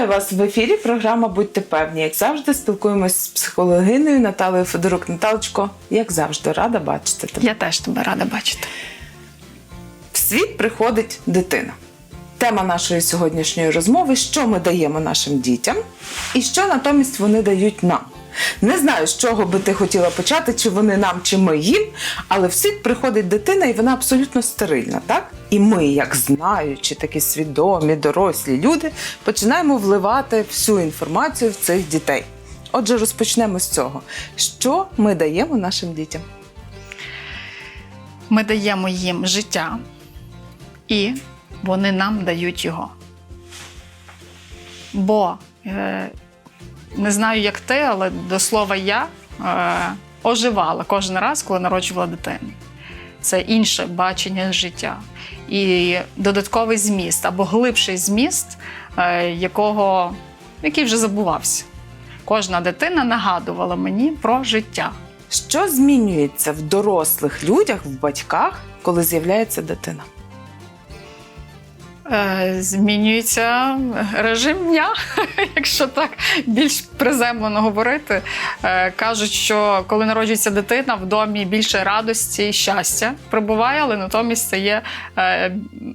Вітаю вас в ефірі. Програма Будьте певні. Як завжди, спілкуємось з психологиною Наталею Федорук. Наталочко, як завжди, рада бачити тебе. Я теж тебе рада бачити. В світ приходить дитина. Тема нашої сьогоднішньої розмови: що ми даємо нашим дітям, і що натомість вони дають нам. Не знаю, з чого би ти хотіла почати, чи вони нам, чи ми їм, але в світ приходить дитина, і вона абсолютно стерильна, так? І ми, як знаючі, такі свідомі, дорослі люди, починаємо вливати всю інформацію в цих дітей. Отже, розпочнемо з цього. Що ми даємо нашим дітям? Ми даємо їм життя, і вони нам дають його. Бо е, не знаю, як ти, але до слова я е, оживала кожен раз, коли народжувала дитину. Це інше бачення життя. І додатковий зміст або глибший зміст, е, якого, який вже забувався. Кожна дитина нагадувала мені про життя. Що змінюється в дорослих людях, в батьках, коли з'являється дитина? Е, Змінюється режим дня, якщо так більш приземлено говорити. Е, Кажуть, що коли народжується дитина, в домі більше радості і щастя прибуває, але натомість стає е,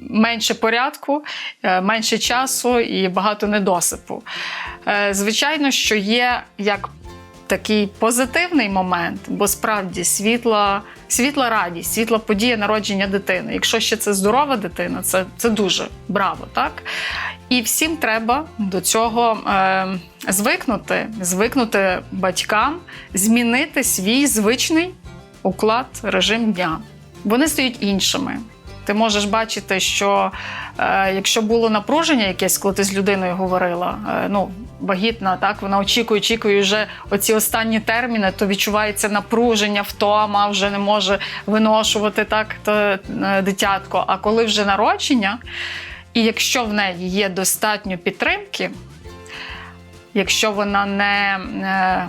менше порядку, менше часу і багато недосипу. Звичайно, що є як такий позитивний момент, бо справді світла, світла радість, світла подія народження дитини. Якщо ще це здорова дитина, це, це дуже браво, так? І всім треба до цього е, звикнути, звикнути батькам, змінити свій звичний уклад, режим дня. Вони стають іншими. Ти можеш бачити, що е, якщо було напруження якесь, коли ти з людиною говорила, е, ну вагітна, так вона очікує, очікує вже оці останні терміни, то відчувається напруження, втома, вже не може виношувати так то, е, дитятко. А коли вже народження, і якщо в неї є достатньо підтримки, якщо вона не е,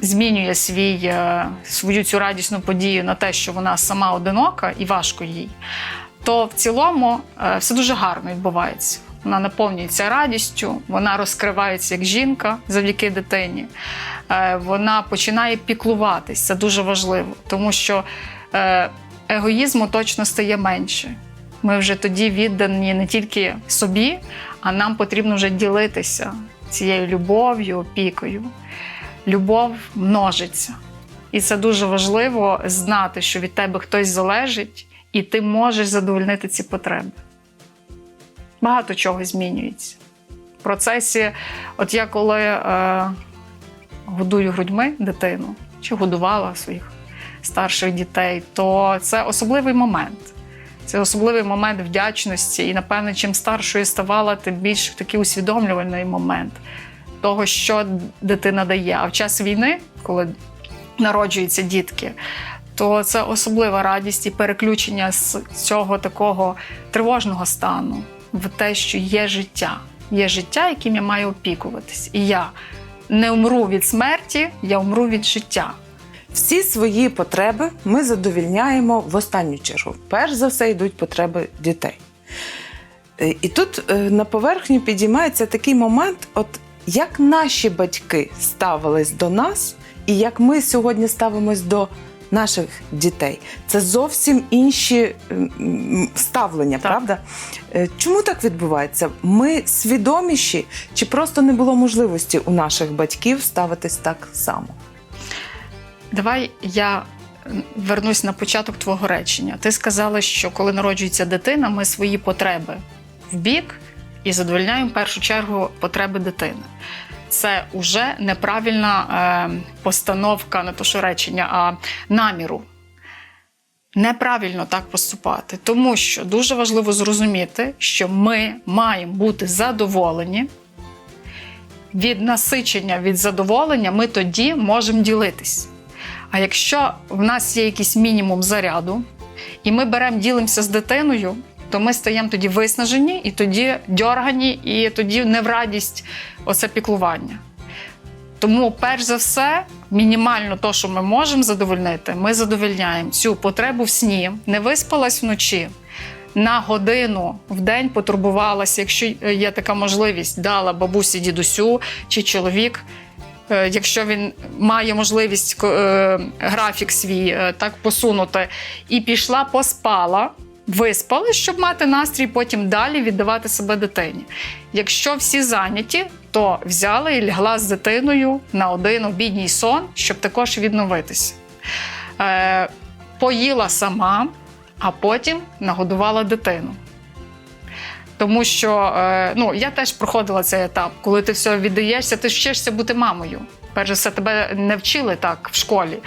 змінює свій, е, свою цю радісну подію на те, що вона сама одинока і важко їй, то в цілому е, все дуже гарно відбувається. Вона наповнюється радістю, вона розкривається як жінка завдяки дитині. Е, Вона починає піклуватись. Це дуже важливо, тому що егоїзму точно стає менше. Ми вже тоді віддані не тільки собі, а нам потрібно вже ділитися цією любов'ю, опікою. Любов множиться. І це дуже важливо знати, що від тебе хтось залежить, і ти можеш задовольнити ці потреби. Багато чого змінюється. В процесі, от я коли е, годую грудьми дитину чи годувала своїх старших дітей, то це особливий момент. Це особливий момент вдячності. І, напевно, чим старшою ставала, тим більш такий усвідомлювальний момент того, що дитина дає. А в час війни, коли народжуються дітки, то це особлива радість і переключення з цього такого тривожного стану в те, що є життя. Є життя, яким я маю опікуватись. І я не умру від смерті, я умру від життя. Всі свої потреби ми задовільняємо в останню чергу. Перш за все йдуть потреби дітей. Е, І тут е, на поверхню підіймається такий момент, от як наші батьки ставились до нас, і як ми сьогодні ставимось до наших дітей. Це зовсім інші ставлення, Так. правда? Е, Чому так відбувається? Ми свідоміші, чи просто не було можливості у наших батьків ставитись так само? Давай я вернусь на початок твого речення. Ти сказала, що коли народжується дитина, ми свої потреби в бік і задовольняємо в першу чергу потреби дитини. Це вже неправильна е, постановка, не то що речення, а наміру. Неправильно так поступати, тому що дуже важливо зрозуміти, що ми маємо бути задоволені. Від насичення, від задоволення ми тоді можемо ділитись. А якщо в нас є якийсь мінімум заряду, і ми беремо, ділимося з дитиною, то ми стаємо тоді виснажені, і тоді дьоргані, і тоді не в радість оце піклування. Тому, перш за все, мінімально то, що ми можемо задовольнити, ми задовольняємо цю потребу в сні. Не виспалась вночі. на годину в день потурбувалася, якщо є така можливість, дала бабусі, дідусю чи чоловік. е, Якщо він має можливість е, графік свій е, так посунути, і пішла, поспала, виспали, щоб мати настрій, потім далі віддавати себе дитині. Якщо всі зайняті, то взяла і лягла з дитиною на один обідній сон, щоб також відновитися. Е, поїла сама, а потім нагодувала дитину. Тому що е, ну, я теж проходила цей етап, коли ти все віддаєшся, ти вчишся бути мамою. Перш за все, тебе не вчили так в школі.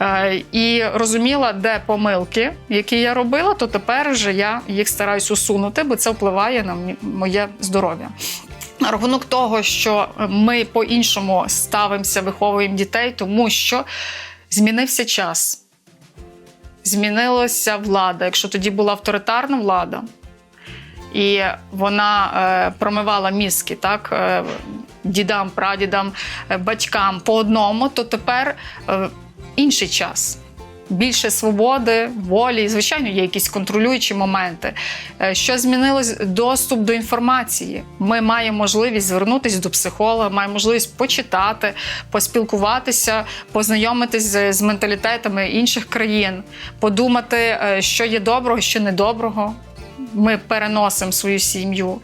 Е, і розуміла, де помилки, які я робила, то тепер вже я їх стараюсь усунути, бо це впливає на моє здоров'я. На рахунок того, що ми по-іншому ставимося, виховуємо дітей, тому що змінився час змінилася влада. Якщо тоді була авторитарна влада, і вона е, промивала мізки так, е, дідам, прадідам, е, батькам по одному, то тепер е, інший час. Більше свободи, волі, і, звичайно, є якісь контролюючі моменти. Е, Що змінилось? Доступ до інформації. Ми маємо можливість звернутися до психолога, маємо можливість почитати, поспілкуватися, познайомитись з, менталітетами інших країн, подумати, що є доброго, що недоброго. Ми переносимо свою сім'ю.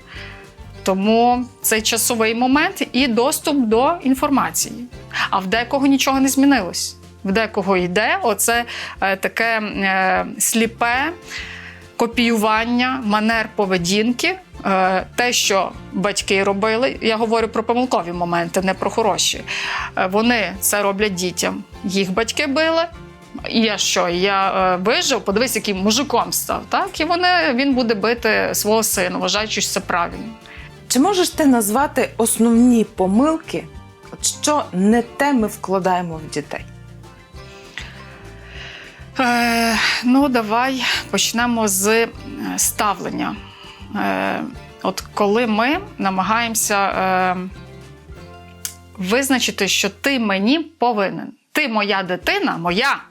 Тому цей часовий момент і доступ до інформації. А в декого нічого не змінилось. В декого йде оце е, таке е, сліпе копіювання манер поведінки. Е, те, що батьки робили, я говорю про помилкові моменти, не про хороші. Вони це роблять дітям. Їх батьки били. І я що? Я вижив, подивись, яким мужиком став. Так, і вони, він буде бити свого сина, вважаючи, що це правильно. Чи можеш ти назвати основні помилки, що не те ми вкладаємо в дітей? Е, ну, давай почнемо з е, ставлення. Е, от коли ми намагаємося е, визначити, що ти мені повинен. Ти моя дитина, моя.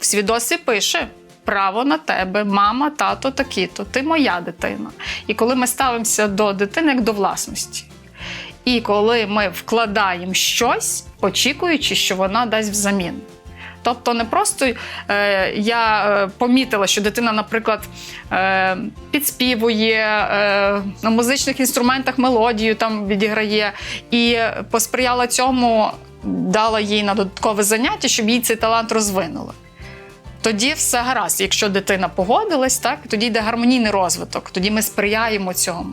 В свідоцтві пише право на тебе, мама, тато такі-то. Ти моя дитина. І коли ми ставимося до дитини як до власності. І коли ми вкладаємо щось, очікуючи, що вона дасть взамін. Тобто не просто е, я е, помітила, що дитина, наприклад, е, підспівує е, на музичних інструментах мелодію там відіграє, і посприяла цьому, дала їй на додаткове заняття, щоб їй цей талант розвинули. Тоді все гаразд. Якщо дитина погодилась, так тоді йде гармонійний розвиток, тоді ми сприяємо цьому.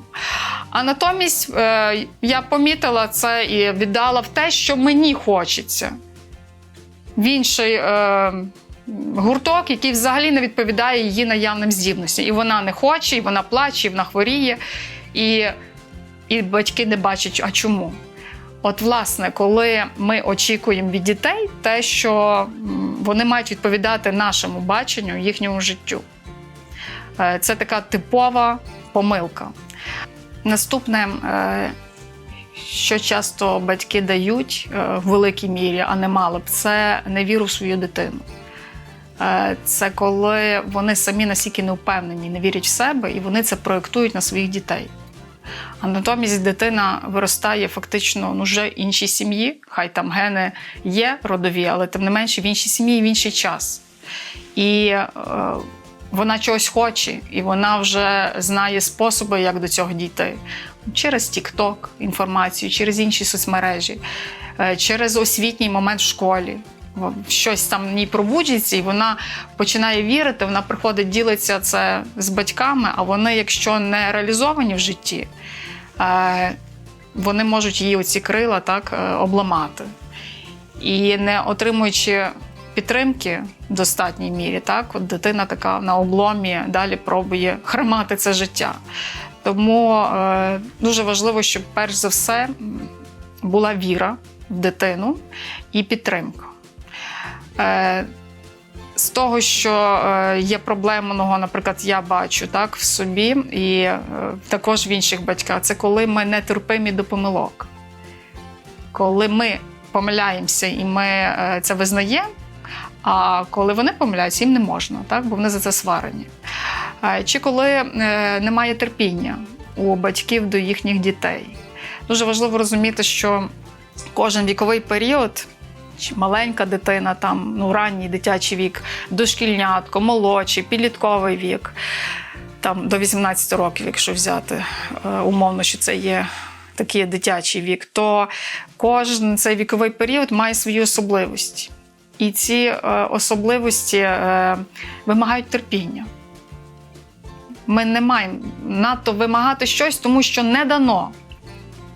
А натомість е, я помітила це і віддала в те, що мені хочеться в інший е, гурток, який взагалі не відповідає її наявним здібностям. І вона не хоче, і вона плаче, і вона хворіє, і, і батьки не бачать, а чому. От, власне, коли ми очікуємо від дітей те, що вони мають відповідати нашому баченню, їхньому життю. Е, Це така типова помилка. Наступне, е, що часто батьки дають е, в великій мірі, а не мали б, це невіру в свою дитину. Це коли вони самі настільки не впевнені, не вірять в себе, і вони це проєктують на своїх дітей. А натомість дитина виростає фактично ну, вже іншій сім'ї, хай там гени є родові, але тим не менше в іншій сім'ї в інший час. І е, вона чогось хоче, і вона вже знає способи, як до цього дійти. Через TikTok інформацію, через інші соцмережі, е, через освітній момент в школі. Щось там в ній пробуджується, і вона починає вірити, вона приходить, ділиться це з батьками, а вони, якщо не реалізовані в житті, е, вони можуть її оці крила так е, обламати. І не отримуючи підтримки в достатній мірі, так, от дитина така на обломі далі пробує хримати це життя. Тому е, дуже важливо, щоб перш за все була віра в дитину і підтримка. Е, з того, що е, є проблемного, наприклад, я бачу так в собі і е, також в інших батьках, це коли ми не терпимі до помилок. Коли ми помиляємося і ми це визнаємо, а коли вони помиляються, їм не можна, так? бо вони за це сварені. чи коли немає терпіння у батьків до їхніх дітей. Дуже важливо розуміти, що кожен віковий період. Чи маленька дитина, там ну ранній дитячий вік, дошкільнятко, молодший, підлітковий вік, там до 18 років, якщо взяти е, умовно, що це є такий дитячий вік, то кожен цей віковий період має свої особливості. І ці е, особливості е, вимагають терпіння. Ми не маємо надто вимагати щось, тому що не дано.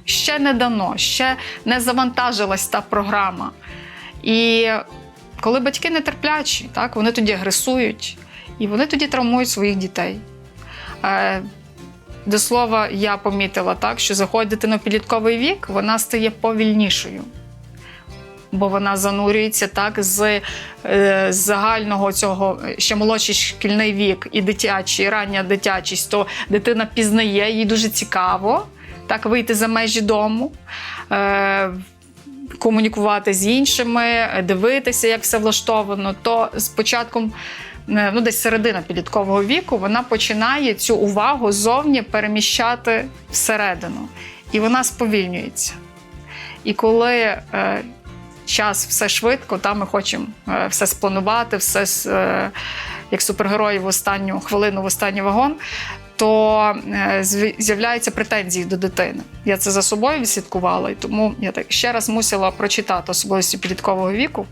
Ще не дано, ще не завантажилась та програма. І коли батьки нетерплячі, так, вони тоді агресують і вони тоді травмують своїх дітей. Е, до слова, я помітила так, що заходить дитина в підлітковий вік, вона стає повільнішою. Бо вона занурюється так з, е, загального цього ще молодший шкільний вік і дитячий, і рання дитячість, то дитина пізнає, їй дуже цікаво так вийти за межі дому. Е, комунікувати з іншими, дивитися, як все влаштовано, то з початком, е, ну десь середина підліткового віку, вона починає цю увагу зовні переміщати всередину. І вона сповільнюється. І коли е, час все швидко, та ми хочемо е, все спланувати, все е, як супергерої в останню хвилину, в останній вагон, то е, з'являються претензії до дитини. Я це за собою відслідкувала, і тому я так ще раз мусила прочитати особливості підліткового віку.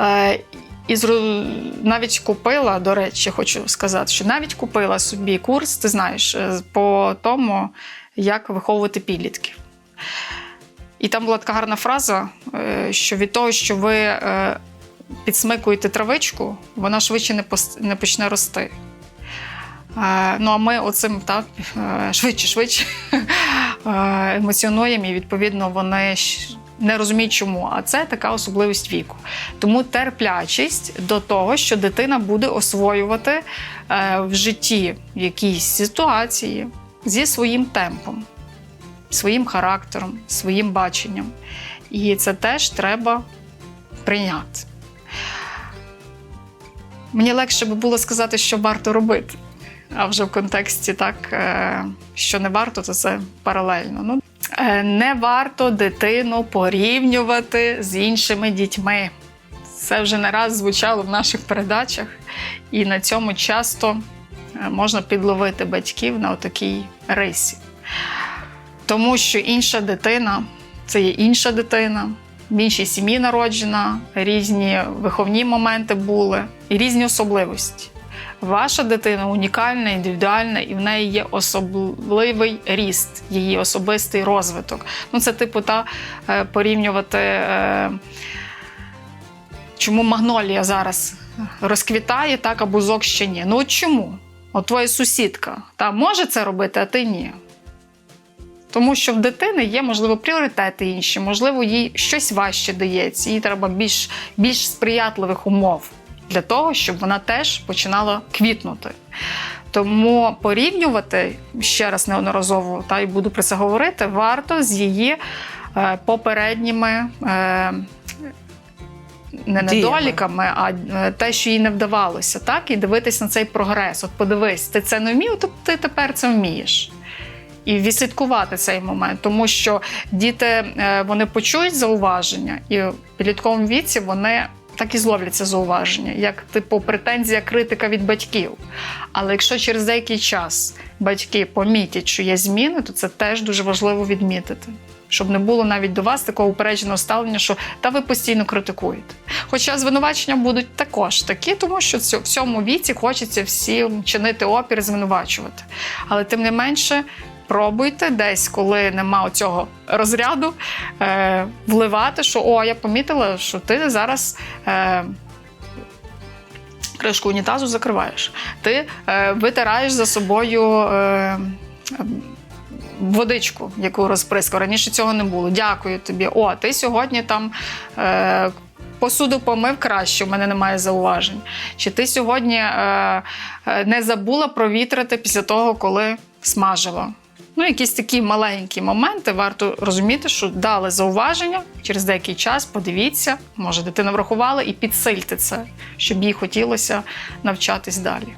Е, І навіть купила, до речі, хочу сказати, що навіть купила собі курс, ти знаєш, е, по тому, як виховувати підлітків. І там була така гарна фраза, що від того, що ви підсмикуєте травичку, вона швидше не почне рости. Е, Ну, а ми оцим так, е, швидше, швидше е, емоціонуємо, і відповідно вони не розуміють, чому. А це така особливість віку. Тому терплячість до того, що дитина буде освоювати в житті якісь ситуації зі своїм темпом, своїм характером, своїм баченням. І це теж треба прийняти. Мені легше би було сказати, що варто робити. А вже в контексті так, е, що не варто, то це паралельно. Ну, е, не варто дитину порівнювати з іншими дітьми. Це вже не раз звучало в наших передачах, і на цьому часто е, можна підловити батьків на отакій рисі. Тому що інша дитина це є інша дитина, в іншій сім'ї народжена, різні виховні моменти були і різні особливості. Ваша дитина унікальна, індивідуальна, і в неї є особливий ріст, її особистий розвиток. Ну, це типу та е, порівнювати, е, чому магнолія зараз розквітає, так, а бузок ще ні. Ну чому? От твоя сусідка та може це робити, а ти ні. Тому що в дитини є, можливо, пріоритети інші, можливо, їй щось важче дається, їй треба більш, більш сприятливих умов для того, щоб вона теж починала квітнути. Тому порівнювати ще раз неодноразово, та й буду про це говорити, варто з її е, попередніми. Е, не недоліками, а е, те, що їй не вдавалося, так і дивитись на цей прогрес. От подивись, ти це не вмів, то ти тепер це вмієш. І відслідкувати цей момент, тому що діти вони почують зауваження, і в підлітковому віці вони так і зловляться зауваження, як типу претензія критика від батьків. Але якщо через деякий час батьки помітять, що є зміни, то це теж дуже важливо відмітити. Щоб не було навіть до вас такого упередженого ставлення, що та ви постійно критикуєте. Хоча звинувачення будуть також такі, тому що в цьому віці хочеться всім чинити опір, звинувачувати. Але тим не менше, пробуйте десь, коли нема цього розряду, е, вливати, що о, я помітила, що ти зараз. Е, Кришку унітазу закриваєш. Ти е, витираєш за собою е, водичку, яку розприскав. Раніше цього не було. Дякую тобі. О, ти сьогодні там е, посуду помив краще, у мене немає зауважень. Чи ти сьогодні е, е, не забула провітрити після того, коли смажила? Ну, якісь такі маленькі моменти варто розуміти, що дали зауваження через деякий час. Подивіться, може, дитина врахувала і підсильте це, щоб їй хотілося навчатись далі.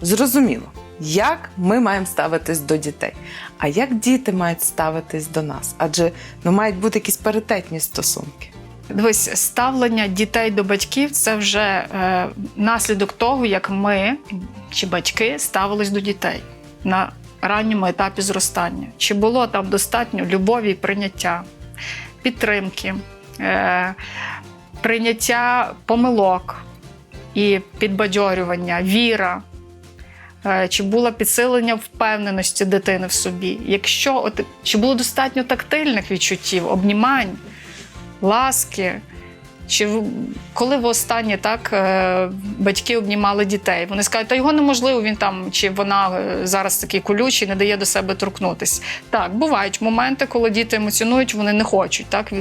Зрозуміло, як ми маємо ставитись до дітей, а як діти мають ставитись до нас? Адже ну, мають бути якісь паритетні стосунки. Дивись, ставлення дітей до батьків це вже е, наслідок того, як ми чи батьки ставились до дітей на ранньому етапі зростання. Чи було там достатньо любові і прийняття, підтримки, е, прийняття помилок і підбадьорювання, віра. Е, Чи було підсилення впевненості дитини в собі? Якщо от, чи було достатньо тактильних відчуттів, обнімань, ласки. Чи коли в останнє так е, батьки обнімали дітей? Вони скажуть, та його неможливо, він там чи вона е, зараз такий колючий, не дає до себе торкнутись. Так, бувають моменти, коли діти емоціонують, вони не хочуть. Так,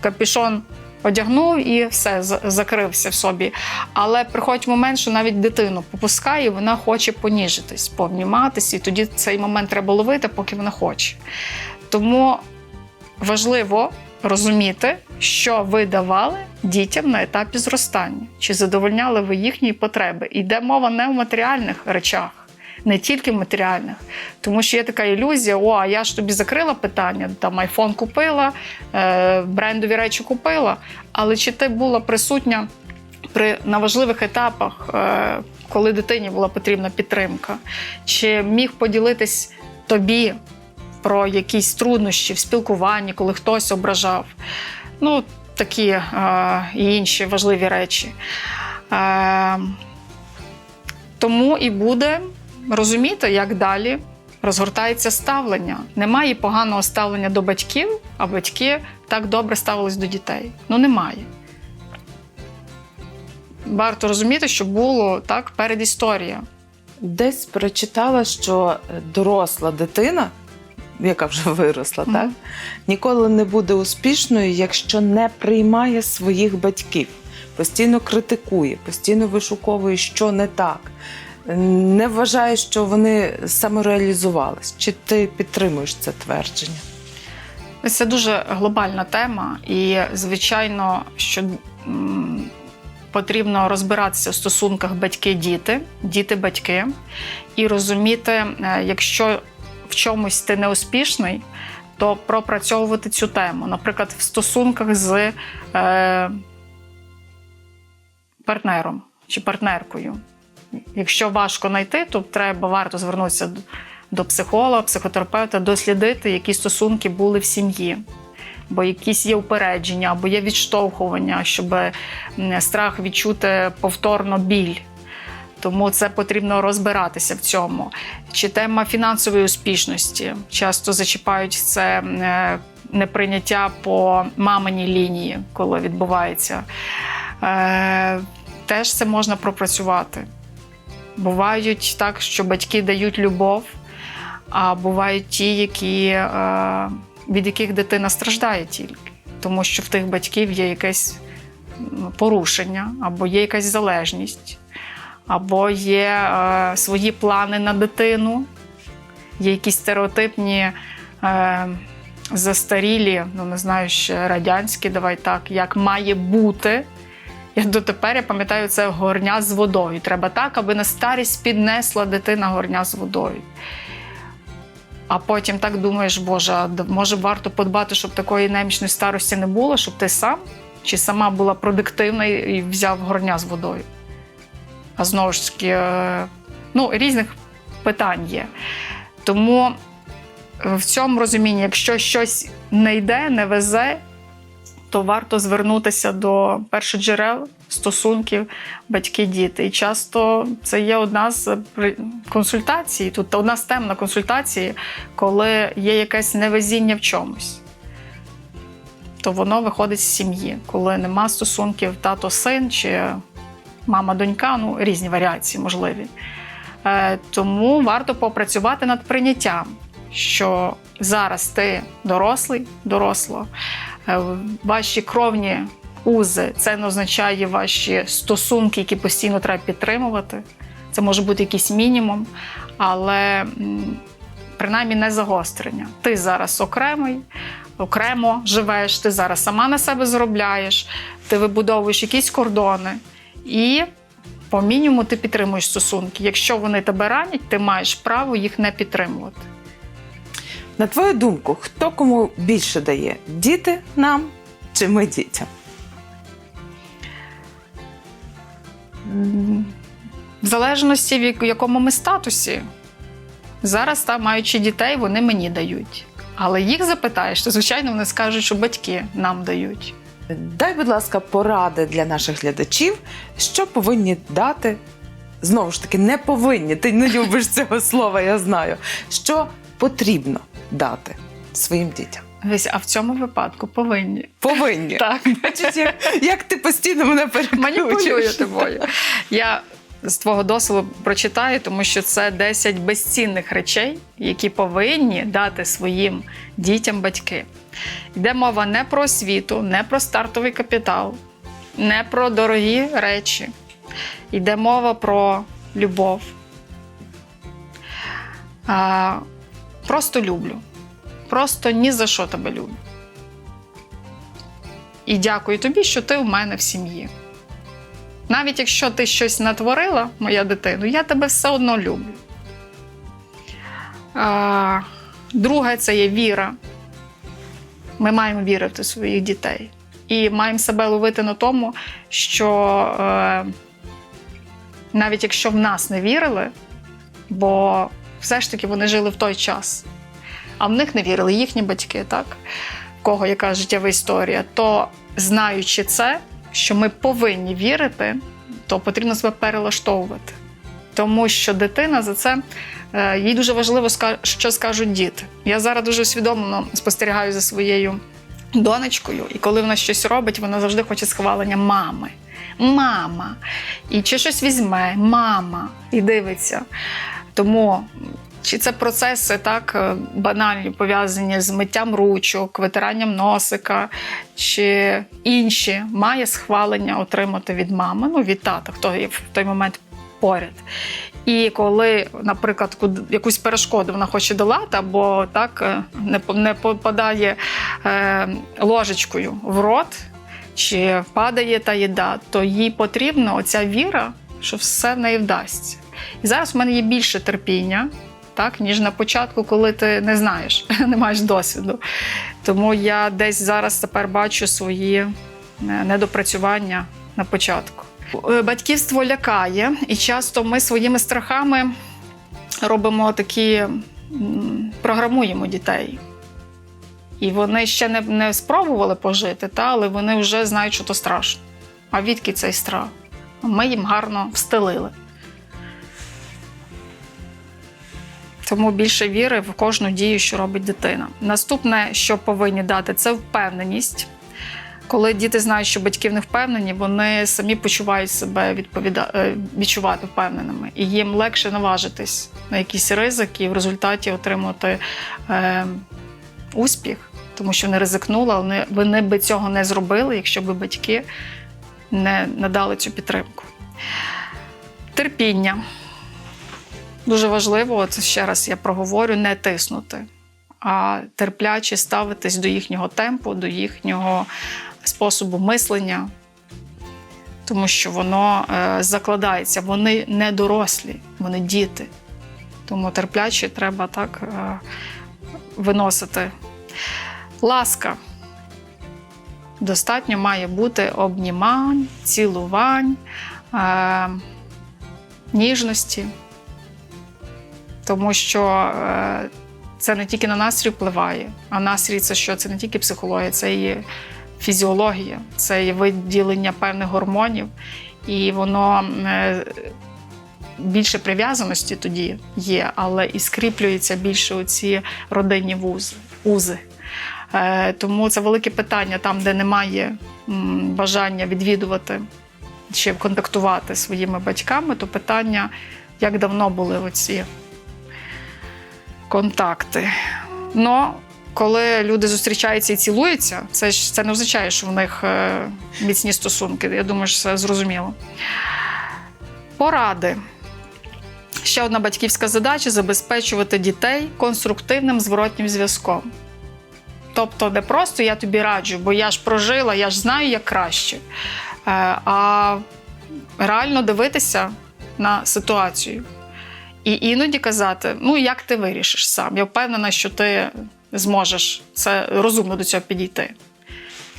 капішон одягнув і все закрився в собі. Але приходить момент, що навіть дитину попускає, вона хоче поніжитись, пообніматись, і тоді цей момент треба ловити, поки вона хоче. Тому важливо розуміти, що ви давали дітям на етапі зростання, чи задовольняли ви їхні потреби. Іде мова не в матеріальних речах. Не тільки в матеріальних, тому що є така ілюзія: о, а я ж тобі закрила питання, там айфон купила, е, брендові речі купила. Але чи ти була присутня при на важливих етапах, е, коли дитині була потрібна підтримка? Чи міг поділитись тобі про якісь труднощі в спілкуванні, коли хтось ображав. Ну, такі е, і інші важливі речі. Е, тому і буде розуміти, як далі розгортається ставлення. Немає поганого ставлення до батьків, а батьки так добре ставились до дітей. Ну, немає. Варто розуміти, що було так передісторія. Десь прочитала, що доросла дитина, яка вже виросла, так, ніколи не буде успішною, якщо не приймає своїх батьків, постійно критикує, постійно вишуковує, що не так, не вважає, що вони самореалізувались. Чи ти підтримуєш це твердження? Це дуже глобальна тема, і звичайно, що м, потрібно розбиратися в стосунках батьки-діти, діти-батьки, і розуміти, е, якщо чомусь ти неуспішний, то пропрацьовувати цю тему. Наприклад, в стосунках з е, партнером чи партнеркою. Якщо важко знайти, то треба варто звернутися до- психолога, психотерапевта, дослідити, які стосунки були в сім'ї. Бо якісь є упередження, або є відштовхування, щоб страх відчути повторно біль. Тому це потрібно розбиратися в цьому. Чи тема фінансової успішності часто зачіпають це е, неприйняття по маминій лінії, коли відбувається. Е, Теж це можна пропрацювати. Бувають так, що батьки дають любов, а бувають ті, які, е, від яких дитина страждає тільки, тому що в тих батьків є якесь порушення, або є якась залежність, або є е, свої плани на дитину, є якісь стереотипні. Е, Застарілі, ну не знаю, ще радянські, давай так, як має бути. Я дотепер я пам'ятаю це горня з водою. Треба так, аби на старість піднесла дитина горня з водою. А потім так думаєш, Боже, може варто подбати, щоб такої немічної старості не було, щоб ти сам чи сама була продуктивна і взяв горня з водою. Знову ж таки, е, ну, різних питань є. Тому в цьому розумінні, якщо щось не йде, не везе, то варто звернутися до першоджерел стосунків батьки-діти. І часто це є одна з консультацій. Тут одна з тем на консультації, коли є якесь невезіння в чомусь. То воно виходить з сім'ї, коли нема стосунків тато-син чи мама-донька, ну різні варіації можливі. Е, тому варто попрацювати над прийняттям, що зараз ти дорослий, доросла, е, ваші кровні узи це не означає ваші стосунки, які постійно треба підтримувати. Це може бути якийсь мінімум, але принаймні не загострення. Ти зараз окремий, окремо живеш, ти зараз сама на себе заробляєш, ти вибудовуєш якісь кордони і По мінімуму ти підтримуєш стосунки. Якщо вони тебе ранять, ти маєш право їх не підтримувати. На твою думку, хто кому більше дає? Діти нам чи ми дітям? В залежності в якому ми статусі. Зараз, та, маючи дітей, вони мені дають. Але їх запитаєш, то звичайно вони скажуть, що батьки нам дають. Дай, будь ласка, поради для наших глядачів, що повинні дати. Знову ж таки, не повинні. Ти не любиш цього слова, я знаю. Що потрібно дати своїм дітям? Весь, а в цьому випадку повинні. Повинні. Так. Бачиш, як, як ти постійно мене Маніпулює Маніпулюю тобою. Я з твого досвіду прочитаю, тому що це 10 безцінних речей, які повинні дати своїм дітям батьки. Йде мова не про освіту, не про стартовий капітал, не про дорогі речі. Йде мова про любов. А, просто люблю. Просто ні за що тебе люблю. І дякую тобі, що ти у мене в сім'ї. Навіть якщо ти щось натворила, моя дитина, я тебе все одно люблю. А, друге, це є віра. Ми маємо вірити в своїх дітей. І маємо себе ловити на тому, що е, навіть якщо в нас не вірили, бо все ж таки вони жили в той час, а в них не вірили їхні батьки, так? В кого яка життєва історія, то знаючи це, що ми повинні вірити, то потрібно себе перелаштовувати. Тому що дитина за це е, їй дуже важливо, що скажуть діти. Я зараз дуже усвідомлено спостерігаю за своєю донечкою, і коли вона щось робить, вона завжди хоче схвалення мами. Мама. І чи щось візьме, мама, і дивиться. Тому чи це процеси так е, банальні, пов'язані з миттям ручок, витиранням носика, чи інші має схвалення отримати від мами, ну від тата, хто є в той момент поряд. І коли, наприклад, якусь перешкоду вона хоче долати, або так е, не, попадає е, ложечкою в рот, чи падає та їда, то їй потрібна оця віра, що все в неї вдасться. І зараз в мене є більше терпіння, так, ніж на початку, коли ти не знаєш, не маєш досвіду. Тому я десь зараз тепер бачу свої е, недопрацювання на початку. Е, Батьківство лякає, і часто ми своїми страхами робимо такі, програмуємо дітей. І вони ще не, не спробували пожити, та, але вони вже знають, що то страшно. А відки цей страх? Ми їм гарно встелили. Тому більше віри в кожну дію, що робить дитина. Наступне, що повинні дати, це впевненість. Коли діти знають, що батьки в них впевнені, вони самі почувають себе відповіда... е, відчувати впевненими, і їм легше наважитись на якісь ризики і в результаті отримати е, успіх, тому що вони ризикнули, вони, вони би цього не зробили, якщо б батьки не надали цю підтримку. Терпіння. Дуже важливо, от ще раз я проговорю, не тиснути, а терпляче ставитись до їхнього темпу, до їхнього способу мислення, тому що воно е, закладається. Вони не дорослі, вони діти. Тому терпляче треба так е, виносити. Ласка. Достатньо має бути обнімань, цілувань, е, ніжності тому що е, це не тільки на настрій впливає, а настрій це що? Це не тільки психологія, це і фізіологія, це і виділення певних гормонів, і воно е, більше прив'язаності тоді є, але і скріплюються більше оці родинні вузи, узи. Е, Тому це велике питання там, де немає бажання відвідувати чи контактувати своїми батьками, то питання, як давно були оці контакти. Но коли люди зустрічаються і цілуються, це ж це не означає, що в них е, міцні стосунки. Я думаю, що це зрозуміло. Поради. Ще одна батьківська задача забезпечувати дітей конструктивним зворотнім зв'язком. Тобто, не просто я тобі раджу, бо я ж прожила, я ж знаю, як краще. Е, А реально дивитися на ситуацію. І іноді казати: ну, як ти вирішиш сам? Я впевнена, що ти зможеш це розумно до цього підійти.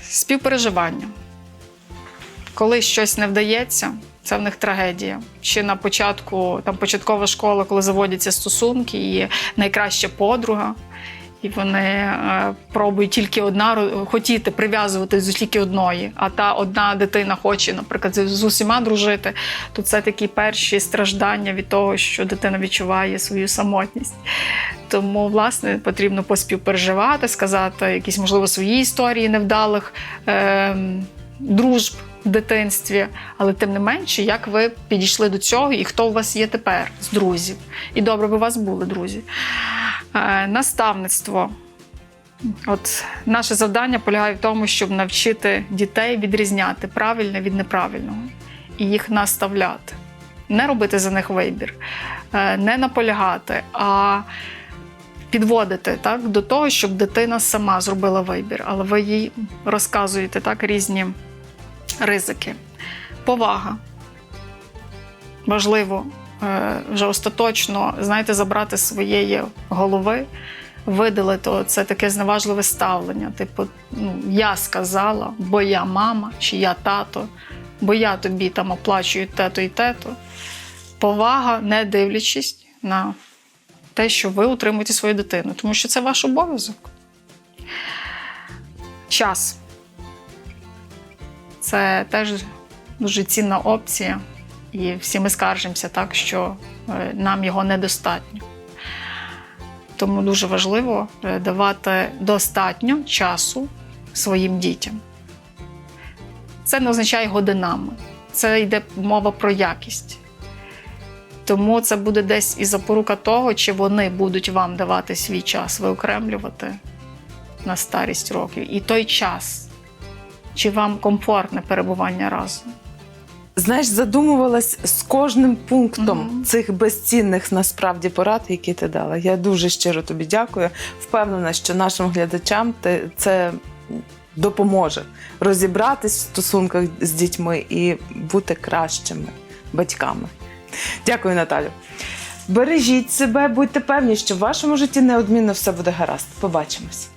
Співпереживання. Коли щось не вдається, це в них трагедія. Ще на початку, там початкова школа, коли заводяться стосунки, і найкраща подруга, і вони е, пробують тільки одна хотіти прив'язуватись до тільки одної, а та одна дитина хоче, наприклад, з усіма дружити, то це такі перші страждання від того, що дитина відчуває свою самотність. Тому, власне, потрібно поспівпереживати, сказати якісь, можливо, свої історії невдалих е, дружб в дитинстві, але тим не менше, як ви підійшли до цього і хто у вас є тепер з друзів. І добре би у вас були друзі. Е, наставництво. От наше завдання полягає в тому, щоб навчити дітей відрізняти правильне від неправильного і їх наставляти. Не робити за них вибір, е, не наполягати, а підводити так, до того, щоб дитина сама зробила вибір, але ви їй розказуєте так різні ризики. Повага. Важливо е, вже остаточно, знаєте, забрати своєї голови, видалити це таке зневажливе ставлення. Типу, ну, я сказала, бо я мама чи я тато, бо я тобі там оплачую те-то і те-то. Повага, не дивлячись на те, що ви утримуєте свою дитину, тому що це ваш обов'язок. Час. Це теж дуже цінна опція, і всі ми скаржимося так, що е, нам його недостатньо. Тому дуже важливо е, давати достатньо часу своїм дітям. Це не означає годинами, це йде мова про якість. Тому це буде десь і запорука того, чи вони будуть вам давати свій час виокремлювати на старість років. І той час, чи вам комфортне перебування разом. Знаєш, задумувалась з кожним пунктом Мгм. цих безцінних насправді порад, які ти дала. Я дуже щиро тобі дякую. Впевнена, що нашим глядачам ти- це допоможе розібратись в стосунках з дітьми і бути кращими батьками. Дякую, Наталю. Бережіть себе, будьте певні, що в вашому житті неодмінно все буде гаразд. Побачимось.